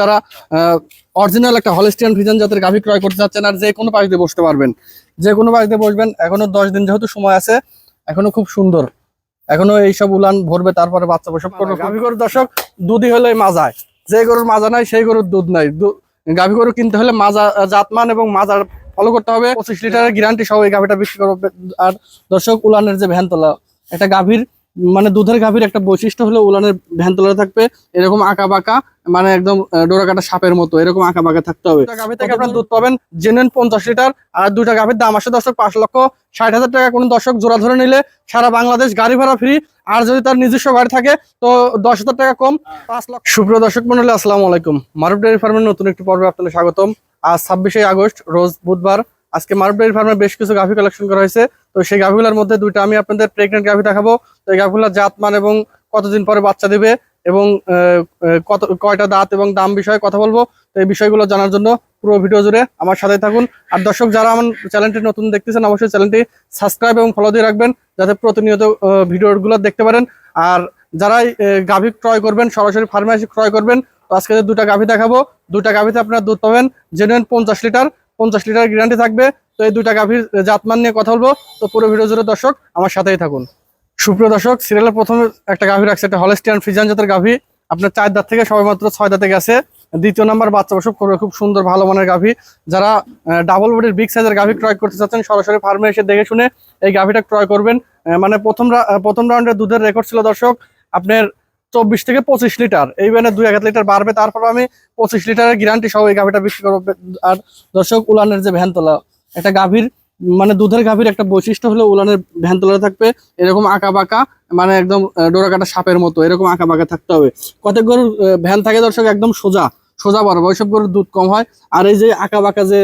যারা অরিজিনাল একটা হলিস্টিয়ান ফ্রিজান জাতের গাভী ক্রয় করতে চাচ্ছেন আর যে কোনো পাশ দিয়ে বসতে পারবেন। যে কোনো পাশ দিয়ে বসবেন এখনও দশ দিন যেহেতু সময় আছে এখনও খুব সুন্দর। এখনও এইসব উলান ভরবে তারপরে বাচ্চা প্রসব করবে গাভী গরুর দর্শক দুধই হলে মাজায় যে গরুর মাজা নাই সেই গরুর দুধ নাই। গাভী গরু কিনতে হলে মাজা জাতমান এবং মাজার ফলো করতে হবে। পঁচিশ লিটারের গ্যারান্টি সহ এই গাভীটা বিক্রি করবে। আর দর্শক উলানের যে ভ্যান তোলা একটা গাভীর মানে দুধের গাভীর একটা বৈশিষ্ট্য হলো উলানের ভ্যান তোলা থাকবে এরকম আঁকা বাঁকা মানে একদম ডোরা কাটা সাপের মতো এরকম আঁকা বাঁকা থাকতে হবে। দুটা গাভী থেকে আপনার দুধ পাবেন জেনুইন পঞ্চাশ লিটার আর দুটা গাভীর দাম আসে দর্শক পাঁচ লক্ষ ষাট হাজার টাকা। কোনো দর্শক জোড়া ধরে নিলে সারা বাংলাদেশ গাড়ি ভাড়া ফ্রি আর যদি তার নিজস্ব গাড়ি থাকে তো দশ হাজার টাকা কম। পাঁচ লক্ষ। সুপ্রিয় দর্শক মন্ডলী আসসালামু আলাইকুম। মারুফ ডেয়ারি ফার্মের নতুন একটি পর্বে আপনাদের স্বাগতম। আজ ছাব্বিশে আগস্ট রোজ বুধবার। আজকে মারুফ ডেয়ারি ফার্মে বেশ কিছু গাভী কালেকশন করা হয়েছে। তো সেই গাভীগুলোর মধ্যে দুইটা আমি আপনাদের প্রেগনেন্ট গাভী দেখাবো। তো এই গাভীগুলোর জাতমান এবং কতদিন পরে বাচ্চা দেবে এবং কত, কয়টা দাঁত এবং দাম বিষয়ে কথা বলব। তো এই বিষয়গুলো জানার জন্য পুরো ভিডিও জুড়ে আমার সাথে থাকুন। আর দর্শক যারা আমার চ্যানেলটি নতুন দেখতেছেন, অবশ্যই চ্যানেলটি সাবস্ক্রাইব এবং ফলো দিয়ে রাখবেন, যাতে প্রতিনিয়ত ভিডিওগুলো দেখতে পারেন। আর যারাই গাভী ক্রয় করবেন, সরাসরি ফার্মে এসে ক্রয় করবেন, তো আজকে দুটা গাভী দেখাবো, দুটা গাভীতে আপনারা দুধ পাবেন জেনুইন পঞ্চাশ লিটার পঞ্চাশ লিটার গ্যারান্টি থাকবে। এই দুইটা গাভীর জাতমান নিয়ে কথা বলব। তো পুরো ভিডিও জুড়ে দর্শক, আমার সাথেই থাকুন। সুপ্রিয় দর্শক সিরিয়ালের প্রথমে একটা গাভী রাখছে একটা হলেস্টিয়ান ফ্রিজান জাতের গাভী। আপনার চার দাঁত থেকে সবাই মাত্র ছয় দাঁতে গেছে। দ্বিতীয় নাম্বার বাচ্চা প্রসব করবে খুব সুন্দর, ভালো মানের গাভী। যারা ডাবল বডির বিগ সাইজের গাভী ক্রয় করতে চাচ্ছেন, সরাসরি ফার্মে এসে দেখে শুনে এই গাভীটা ক্রয় করবেন। মানে প্রথম প্রথম রাউন্ডে দুধের রেকর্ড ছিল দর্শক, আপনার চব্বিশ থেকে পঁচিশ লিটার। এই বেনে দুই এক লিটার বাড়বে, তারপর আমি পঁচিশ লিটারের গ্যারান্টি সহ এই গাভীটা বিক্রি করব। আর দর্শক, উলানের যে ভ্যানতলা একটা গাভীর মানে দুধের গাভীর একটা বৈশিষ্ট্য হলো উলানের ভ্যানতলা থাকবে এরকম আঁকা বাঁকা মানে একদম আহ, ডোরা কাটা সাপের মতো এরকম আঁকা বাঁকা থাকতে হবে। কতক গরুর ভ্যান থাকে দর্শক একদম সোজা সোজা বরাবর ওইসব গরুর দুধ কম হয়। আর এই যে আঁকা বাঁকা যে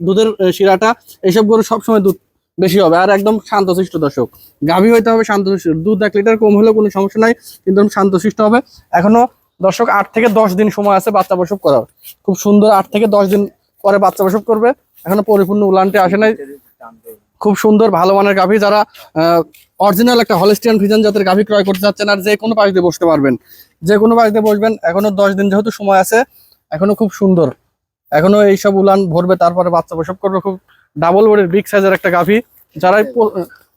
দুধের শিরাটা এইসব গরু সবসময় দুধ বেশি হবে আর একদম শান্তশিষ্ট দর্শক। গাভী হইতে হবে শান্তশিষ্ট দুধ এক লিটার কম হলেও কোনো সমস্যা নাই কিন্তু শান্তশিষ্ট হবে। এখনও দর্শক আট থেকে দশ দিন সময় আছে বাচ্চা প্রসব করার। খুব সুন্দর আট থেকে দশ দিন পরে বাচ্চা প্রসব করবে। এখনও পরিপূর্ণ উলানটি আসে নাই। খুব সুন্দর, ভালো মানের গাভী যারা অরিজিনাল একটা হলিস্টিয়ান ফ্রিজান জাতের গাভী ক্রয় করতে চাচ্ছেন আর যে কোনো পাশ দিয়ে বসতে পারবেন। যে কোনো পাশ দিয়ে বসবেন, এখনও দশ দিন যেহেতু সময় আছে, এখনও খুব সুন্দর। এখনও এইসব উলান ভরবে, তারপরে বাচ্চা প্রসব করবে। খুব ডাবল বডির বিগ সাইজের একটা গাভী। যারাই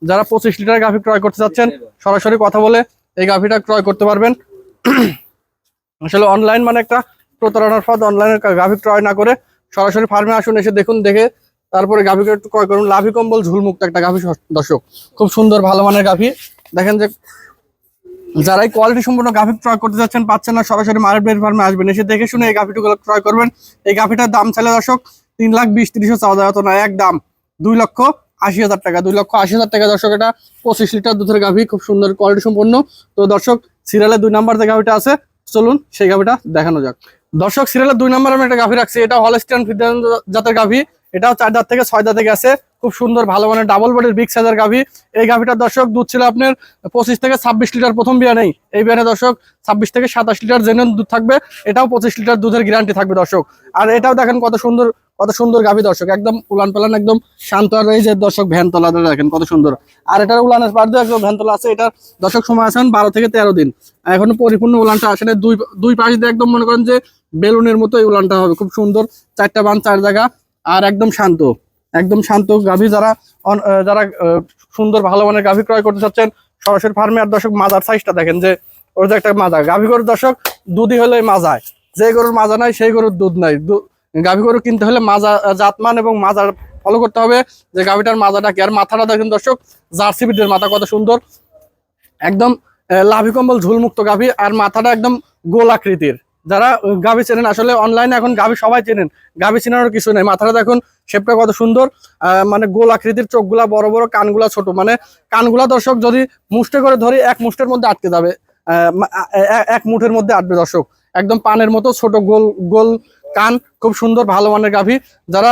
যারা পঁচিশ লিটার গাভী ক্রয় করতে চাচ্ছেন সরাসরি কথা বলে এই গাভীটা ক্রয় করতে পারবেন। আসলে অনলাইন মানে একটা প্রতারণার পথ অনলাইনের গাভী ক্রয় না করে সরাসরি ফার্মে আসুন, এসে দেখুন, দেখে তারপরে গাভীকে একটু ক্রয় করুন। লাভি কম্বল, ঝুলমুক্ত একটা গাভী দর্শক। খুব সুন্দর, ভালো মানের গাভী। দেখেন যে যারাই কোয়ালিটি সম্পূর্ণ গাভী ক্রয় করতে যাচ্ছেন, পাচ্ছেন না, সরাসরি মার্কেট ফার্মে আসবেন। এসে দেখে শুনে এই গাভীটুকু ক্রয় করবেন। এই গাভীটার দাম চাইলে দর্শক, তিন লাখ বিশ তিরিশও চাওয়া যায় না এক দাম দুই লক্ষ আশি হাজার টাকা, দুই লক্ষ আশি হাজার টাকা দর্শক, এটা পঁচিশ লিটার দুধের গাভী, খুব সুন্দর কোয়ালিটি সম্পন্ন। তো দর্শক সিরিয়ালের দুই নাম্বার যে গাভীটা আছে চলুন সেই গাভীটা দেখানো যাক। দর্শক সিরিয়ালের দুই নাম্বার আমি একটা গাভী রাখছি, এটা হলস্টিয়ান ফিদান জাতের গাভী। এটাও চার দাঁত থেকে ছয় দাঁতে গেছে খুব সুন্দর, ভালো মানের ডাবল বডির বিগ সাইজের গাভী। এই গাভীটার দর্শক, দুধ ছিল আপনার পঁচিশ থেকে ছাব্বিশ লিটার, প্রথম বিয়া নেই। এই বিয়ানে দর্শক, ছাব্বিশ থেকে সাতাশ লিটার জেনুইন দুধ থাকবে, এটাও পঁচিশ লিটার দুধের গ্যারান্টি থাকবে দর্শক। আর এটাও দেখেন কত সুন্দর কত সুন্দর গাভী দর্শক। একদম উলান পালান, একদম শান্ত আর এই যে দর্শক, ভ্যান তলা দেখেন কত সুন্দর। আর এটার উলানের পার দিয়ে একদম ভ্যান তলা আছে। এটার দর্শক সময় আছেন বারো থেকে তেরো দিন। এখনও পরিপূর্ণ উলানটা আসে দুই দুই পাশ দিয়ে একদম মনে করেন যে বেলুনের মতো এই উলানটা হবে। খুব সুন্দর, চারটা বান, চার জায়গা। আর একদম শান্ত একদম শান্ত গাভী যারা যারা সুন্দর ভালো মানের গাভী ক্রয় করতে চাচ্ছেন, সরাসরি ফার্মে। আর দর্শক, মাজার সাইজটা দেখেন যে, ওর যে একটা মাজা, গাভী গরুর দর্শক, দুধই হলে মাজায় যে গরুর মাজা নাই, সেই গরুর দুধ নাই। গাভী গরু কিনতে হলে মাজা জাতমান এবং মাজার ফলো করতে হবে যে গাভীটার মাজাটা কি। আর মাথাটা দেখেন দর্শক, জার্সি বিটের মাথা কত সুন্দর। একদম লাভি কম্বল ঝুলমুক্ত গাভী, আর মাথাটা একদম গোল আকৃতির। যারা গাভী চেনেন, আসলে অনলাইনে এখন গাভী সবাই চেনেন। গাভী চেনার কিছু নেই। মাথাটা দেখুন, শেপটা কত সুন্দর। মানে গোল আকৃতির চোখগুলা, বড় বড় কানগুলা, ছোট। মানে কানগুলা দর্শক যদি মুষ্টে করে ধরি, এক মুষ্টের মধ্যে আটকে যাবে। এক মুঠের মধ্যে আটবে দর্শক। একদম পানের মতো ছোট গোল গোল কান, খুব সুন্দর, ভালো মানের গাভী। যারা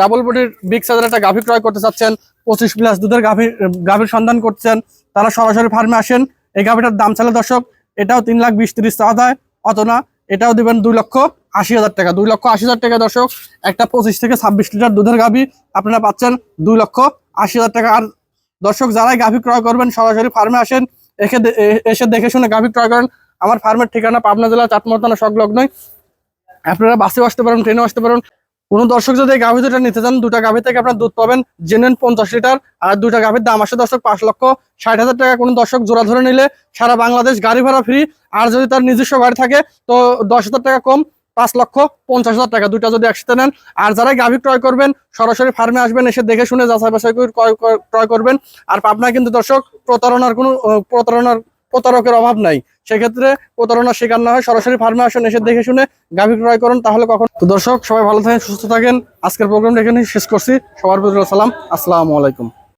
ডাবল বডির বিগ সাইজের একটা গাভী ক্রয় করতে চাচ্ছেন, পঁচিশ প্লাস দুধের গাভী, গাভীর সন্ধান করছেন, তারা সরাসরি ফার্মে আসেন। এই গাভীটার দাম চালে দর্শক, এটাও তিন লাখ বিশ তিরিশ চাওয়া যায় অত না, এটাও দিবেন দুই লক্ষ আশি হাজার টাকা। দুই লক্ষ আশি হাজার টাকা দর্শক, একটা পঁচিশ থেকে ছাব্বিশ লিটার দুধের গাভী আপনারা পাচ্ছেন দুই লক্ষ আশি হাজার টাকা। আর দর্শক, যারাই গাভী ক্রয় করবেন, সরাসরি ফার্মে আসেন এসে এসে দেখে শুনে গাভী ক্রয় করেন। আমার ফার্মের ঠিকানা পাবনা জেলা চাটমোর থানা সংলগ্নই। আপনারা বাসে আসতে পারেন, ট্রেনে আসতে পারেন। কোনো দর্শক যদি গাভী দুটা নিতে চান, দুটা গাভী থেকে আপনার দুধ পাবেন, জেনুইন পঞ্চাশ লিটার, আর দুটা গাভীর দাম আসে দর্শক পাঁচ লক্ষ ষাট হাজার টাকা। কোনো দর্শক জোড়া ধরে নিলে সারা বাংলাদেশ গাড়ি ভাড়া ফ্রি আর যদি তার নিজস্ব গাড়ি থাকে, তো দশ হাজার টাকা কম, পাঁচ লক্ষ পঞ্চাশ হাজার টাকা। দুটা যদি একসাথে নেন, আর যারা গাভী ক্রয় করবেন, সরাসরি ফার্মে আসবেন, এসে দেখে শুনে যাচাই বাছাই করে ক্রয় করবেন। আর পাবনা কিন্তু দর্শক প্রতারণার কোনো প্রতারণার প্রতারকের অভাব নাই। সেক্ষেত্রে প্রতারণার শিকার না হয় সরাসরি ফার্মে আসুন, এসে দেখে শুনে গাভী ক্রয় করুন, তাহলে কখন তো দর্শক, সবাই ভালো থাকেন, সুস্থ থাকেন। আজকের প্রোগ্রামটা এখানে শেষ করছি। সবার প্রতি সালাম আসসালামু আলাইকুম।